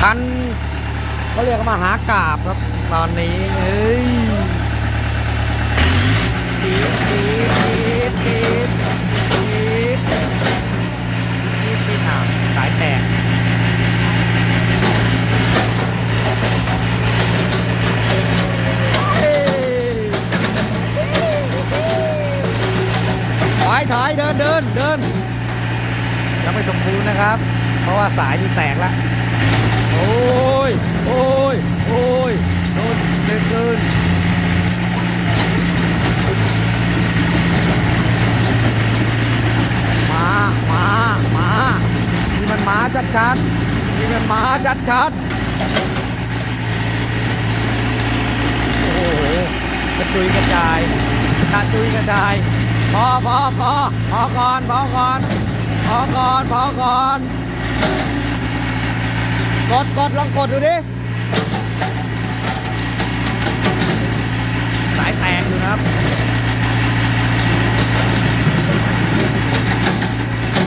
คันเขาเรียกมาหากาบครับตอนนี้เฮ้ยปีดปีดปีดปีดปีดปีดปีดอ่าวสายแตกเฮ้ยถอยถอยเดินเดินเดินยังไม่สมบูรณ์นะครับ เพราะว่าสายนี่แตกแล้ว โอ้ย โอ้ย โอ้ยโดนเด็กเกินมามามานี่มันหมาชัดๆนี่มันหมาชัดๆโอ้โหกระจุยกระจายกระจุยกระจายพอพอพอพอก่อนพอก่อนพอก่อนพอก่อน กดกดลองกดดูดิ